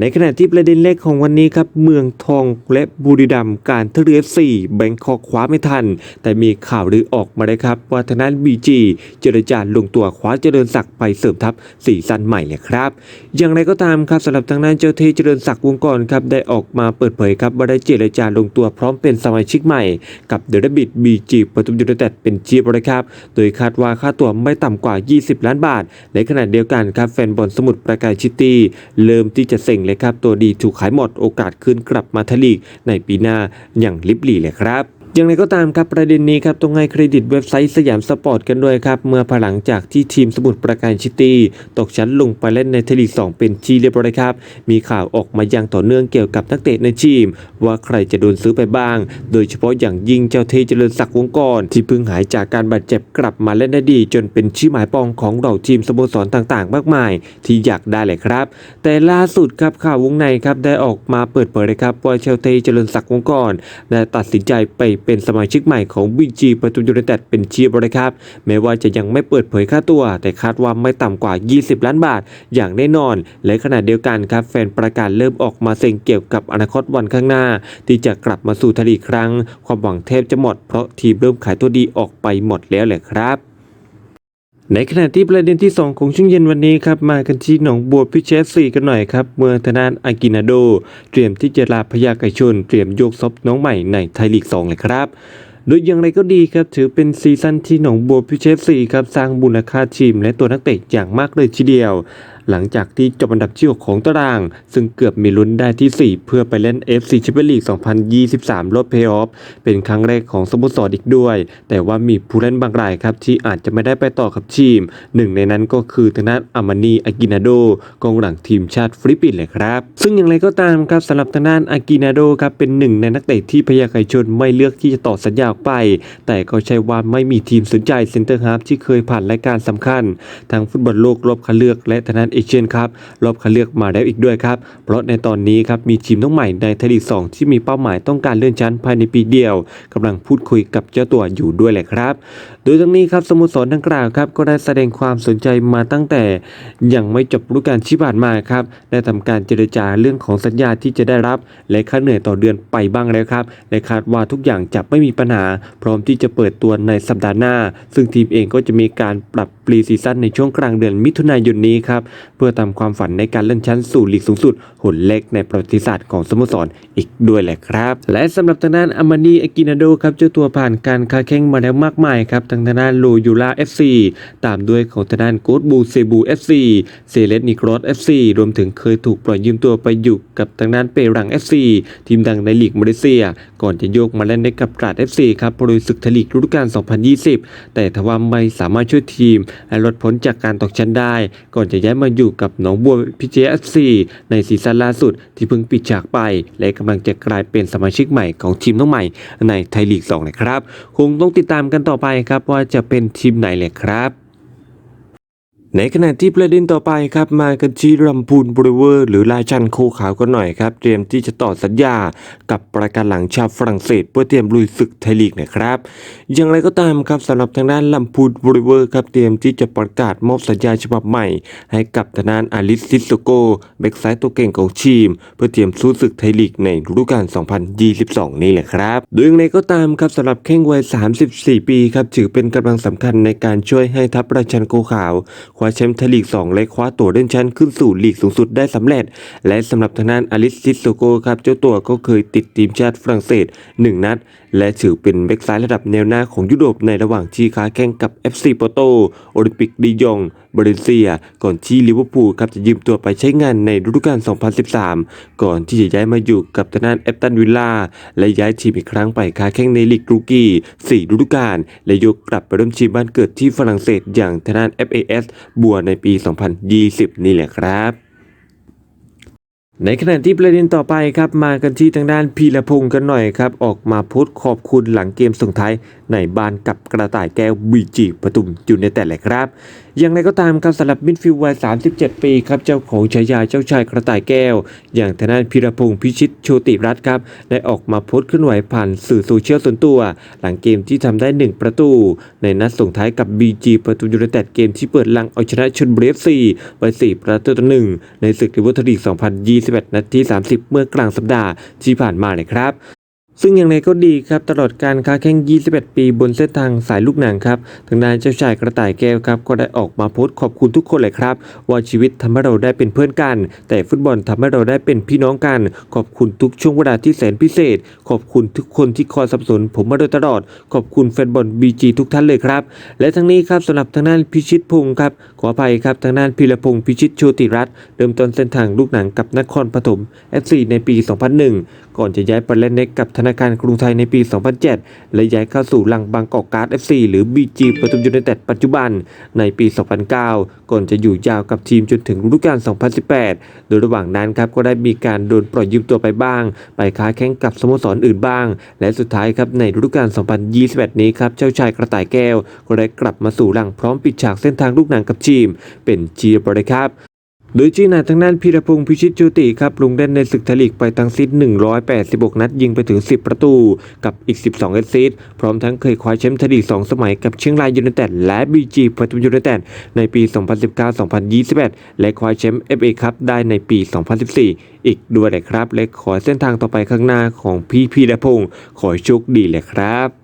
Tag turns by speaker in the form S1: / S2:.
S1: ในขณะที่ประเด็นแรกของวันนี้ครับ เมืองทองและบุรีรัมการท่าเรือสี่แบงคอกคว้าไม่ทัน แต่มีข่าวลือออกมาเลยครับว่าทางด้านบีจีเจรจาลงตัวคว้าเจริญศักดิ์ไปเสริมทัพสีซันใหม่เลยครับ อย่างไรก็ตามครับสำหรับทางด้านเจ้าเทเจริญศักดิ์วงกรครับได้ออกมาเปิดเผยครับว่าได้เจรจาลงตัวพร้อมเป็นสมาชิกใหม่ กับเดอะบิดบีจีปทุมยูไนเต็ดเป็นเชียบเลยครับโดยคาดว่าค่าตัวไม่ต่ำกว่า 20 ล้านบาท ในขณะเดียวกันครับแฟนบอลสมุทรปราการซิตี้เริ่มที่จะเซ็งเลยครับ ตัวดีถูกขายหมดโอกาสคืนกลับมาทลีกในปีหน้าอย่างลิบหลี่เลยครับ อย่างไรก็ตามครับประเด็นนี้ครับต้องให้เครดิตเว็บไซต์สยามสปอร์ตกันด้วยครับ เมื่อภายหลังจากที่ทีมสมุทรปราการซิตี้ตกชั้นลงไปเล่นในทลีก2เป็นทีเรียบร้อยครับ มีข่าวออกมาอย่างต่อเนื่องเกี่ยวกับนักเตะในทีม ว่าใครจะโดนซื้อไปบ้าง โดยเฉพาะอย่างยิ่งเจ้าเทเจริญศักดิ์วงกรที่เพิ่งหายจากการบาดเจ็บกลับมาเล่นได้ดี จนเป็นชื่อหมายปองของเราทีมสโมสรต่างๆ มากมาย ที่อยากได้เลยครับ แต่ล่าสุดครับข่าววงในครับได้ออกมาเปิดเผยเลยครับว่าเชลเทเจริญศักดิ์วงกรได้ตัดสินใจไปเป็นสมาชิกใหม่ของบีจีประตูยูไนเต็ดเป็นเชียร์เลยครับ แม้ว่าจะยังไม่เปิดเผยค่าตัว แต่คาดว่าไม่ต่ำกว่า 20 ล้านบาท อย่างแน่นอน และขณะเดียวกันครับ แฟนประกาศเริ่มออกมาเซ็งเกี่ยวกับอนาคตวันข้างหน้า ที่จะกลับมาสู่ทะเลครั้ง ความหวังแทบจะหมดเพราะทีมเริ่มขายตัวดีออกไปหมดแล้วแหละครับ ในขณะที่ประเด็นที่ 2 ของช่วงเย็นวันนี้ครับมากันที่หนองบัวพิเชษสี่กันหน่อยครับเมือทางด้านอากินาโด เตรียมที่จะลาพยาไก่ชน เตรียมโยกซบน้องใหม่ในไทยลีก 2 เลยครับ โดยอย่างไรก็ดีครับ ถือเป็นซีซั่นที่หนองบัวพิเชษสี่ครับสร้างมูลค่าทีมและตัวนักเตะอย่างมากเลยทีเดียว หลังจากที่จบอันดับที่6ของตาราง ซึ่งเกือบมีลุ้นได้ที่ 4 เพื่อไปเล่น FC Champions League 2023 รอบเพย์ออฟเป็นครั้งแรกของสโมสรอีกด้วย แต่ว่ามีผู้เล่นบางรายครับที่อาจจะไม่ได้ไปต่อกับทีม หนึ่งในนั้นก็คือทางด้านอามานีอากินาโดกองหลังทีมชาติฟิลิปปินส์เลยครับ ซึ่งอย่างไรก็ตามครับสำหรับทางด้านอากินาโดครับเป็นหนึ่งในนักเตะที่พยาไกชนไม่เลือกที่จะต่อสัญญาออกไป แต่ก็ใช่ว่าไม่มีทีมสนใจเซนเตอร์ฮาร์ฟที่เคยผ่านรายการสำคัญ ทั้งฟุตบอลโลกรอบคัดเลือกและทางด้านเอเชียนครับรอบคัดเลือกมาแล้วอีกด้วยครับ เพราะในตอนนี้ครับมีทีมน้องใหม่ในไทยลีก2ที่มีเป้าหมายต้องการเลื่อนชั้นภายในปีเดียวกำลังพูดคุยกับเจ้าตัวอยู่ด้วยแหละครับ โดยทั้งนี้ครับสโมสรดังกล่าวครับก็ได้แสดงความสนใจมาตั้งแต่ยังไม่จบฤดูกาลที่ผ่านมาครับได้ทำการเจรจาเรื่องของสัญญาที่จะได้รับ และค่าเหนื่อยต่อเดือนไปบ้างแล้วครับและคาดว่าทุกอย่างจะไม่มีปัญหาพร้อมที่จะเปิดตัวในสัปดาห์หน้า ซึ่งทีมเองก็จะมีการปรับ ปรีซีซั่นในช่วงกลางเดือนมิถุนายนนี้ครับ เพื่อตามความฝันในการเลื่อนชั้นสู่ลีกสูงสุดหุ่นเล็กในประวัติศาสตร์ของสโมสรอีกด้วยแหละครับ และสำหรับทางด้านอามานีอากินาโดครับเจ้าตัวผ่านการค้าแข่งมาแล้วมากมายครับทางทางด้านโลยูราเอฟซีตามด้วยของทางด้านโกดบูเซบูเอฟซีเซเลสนิโครสเอฟซีรวมถึงเคยถูกปล่อยยืมตัวไปอยู่กับทางด้านเปรังเอฟซีทีมดังในลีกมาเลเซีย ก่อนจะโยกมาเล่นในกับตราดเอฟซีครับโปรยศึกทลีกฤดูกาล 2020 แต่ทว่าไม่สามารถช่วยทีมและลดพ้นจากการตกชั้นได้ ก่อนจะย้ายมาอยู่กับหนองบัวพิเจเอฟซีในซีซั่นล่าสุดที่เพิ่งปิดฉากไป และกำลังจะกลายเป็นสมาชิกใหม่ของทีมน้องใหม่ในไทยลีก2นะครับ คงต้องติดตามกันต่อไปครับว่าจะเป็นทีมไหนเลยครับ ในขณะที่ประเด็นต่อไปครับมากันที่ลำพูนบริเวอร์หรือราชันโคขาวกันหน่อยครับ เตรียมที่จะต่อสัญญากับประกันหลังชาวฝรั่งเศส เพื่อเตรียมลุยศึกไทยลีกนะครับอย่างไรก็ตามครับสำหรับทางด้านลำพูนบริเวอร์ครับเตรียมที่จะประกาศมอบสัญญาฉบับใหม่ ให้กับทางด้านอาลิสซิสโกแบ็กซ้ายตัวเก่งของทีม เพื่อเตรียมสู้ศึกไทยลีกในฤดูกาล 2022 นี่แหละครับโดยอย่างไรก็ตามครับสำหรับแข้งวัย 34 ปีครับถือเป็นกำลังสำคัญในการช่วยให้ทัพราชันโคขาวคว้าแชมป์ไทยลีก 2 และคว้าตั๋วเลื่อนชั้นขึ้นสู่ลีกสูงสุดได้สำเร็จ และสำหรับทางด้านอลิสซิสโซโกครับเจ้าตัวก็เคยติดทีมชาติฝรั่งเศส 1 นัด และถือเป็นแบ็กซ้ายระดับแนวหน้าของยุโรปในระหว่างที่ค้าแข่งกับ FC โปโตโอลิมปิกดียอง บริเซีย ก่อนที่ลิเวอร์พูลครับจะยืมตัวไปใช้งานในฤดูกาล 2013 ก่อนที่จะย้ายมาอยู่กับทนานเอฟตันวิลล่าและย้ายทีมอีกครั้งไปค้าแข่งในลีกรูกี้4ฤดูกาลและยกกลับไปเริ่มทีมบ้านเกิดที่ฝรั่งเศสอย่างทางด้าน FAS บัวในปี 2020 นี่แหละครับ ในขณะที่ประเด็นต่อไปครับมากันที่ทางด้านพีรพงศ์กันหน่อยครับ ออกมาโพสต์ขอบคุณหลังเกมส่งท้ายในบ้านกับกระต่ายแก้วบีจีปทุมอยู่ในแต่แหละครับ อย่างไรก็ตามครับสำหรับมิดฟิลด์วัย 37 ปีครับ เจ้าของฉายาเจ้าชายกระต่ายแก้ว อย่างทางด้านพีรพงศ์พิชิตโชติรัตน์ครับ ได้ออกมาโพสต์เคลื่อนไหวผ่านสื่อโซเชียลส่วนตัว หลังเกมที่ทำได้ 1 ประตู ในนัดส่งท้ายกับ BG ประตูยูไนเต็ดเกมที่เปิดลังเอาชนะชนบุรีเอฟซีไว้4ประตูต่อหนึ่งในศึกลิเวอร์พูลลีก2021นัดที่30 เมื่อกลางสัปดาห์ที่ผ่านมาเลยครับ ซึ่งอย่างไรก็ดีครับตลอดการค้าแข่ง 21 ปีบนเส้นทางสายลูกหนังครับทางด้านเจ้าชายกระต่ายแก้วครับก็ได้ออกมาโพสต์ขอบคุณทุกคนเลยครับ ว่าชีวิตทำให้เราได้เป็นเพื่อนกัน แต่ฟุตบอลทำให้เราได้เป็นพี่น้องกัน ขอบคุณทุกช่วงเวลาที่แสนพิเศษ ขอบคุณทุกคนที่คอยสนับสนุนผมมาโดยตลอด ขอบคุณแฟนบอลบีจีทุกท่านเลยครับ และทั้งนี้ครับสำหรับทางด้านพิชิตพงศ์ครับขออภัยครับทางด้านพีรพงศ์พิชิตโชติรัตน์เริ่มต้นเส้นทางลูกหนังกับนครปฐม FC ในปี 2001 ก่อนจะย้ายไปเล่นในกับธนาคารกรุงไทยในปี 2007 และย้ายเข้าสู่หลังบางกอกการ์ด FC หรือ BG ปทุมยูไนเต็ดปัจจุบันในปี 2009 ก่อนจะอยู่ยาวกับทีมจนถึงฤดูกาล 2018 โดยระหว่างนั้นครับก็ได้มีการโดนปล่อยยืมตัวไปบ้าง ไปค้าแข่งกับสโมสรอื่นบ้าง และสุดท้ายครับในฤดูกาล 2021 นี้ครับเจ้าชายกระต่ายแก้ว ก็ได้กลับมาสู่หลังพร้อมปิดฉากเส้นทางลูกหนังกับทีม เป็นเชียร์บริครับ โดยจีนาทางด้านพีรพงศ์พิชิตจุติครับลงเล่นในศึกไทยลีกไปทั้งสิ้น 186 นัดยิงไปถึง 10 ประตู กับอีก 12เอสซิสต์พร้อมทั้งเคยคว้าแชมป์ไทยลีก 2 สมัยกับเชียงรายยูไนเต็ดและบีจีปทุมยูไนเต็ดในปี 2019-2021 และคว้าแชมป์เอฟเอคัพได้ในปี 2014 อีกด้วยเลยครับ และขอเส้นทางต่อไปข้างหน้าของพี่พีรพงศ์ขอโชคดีเลยครับ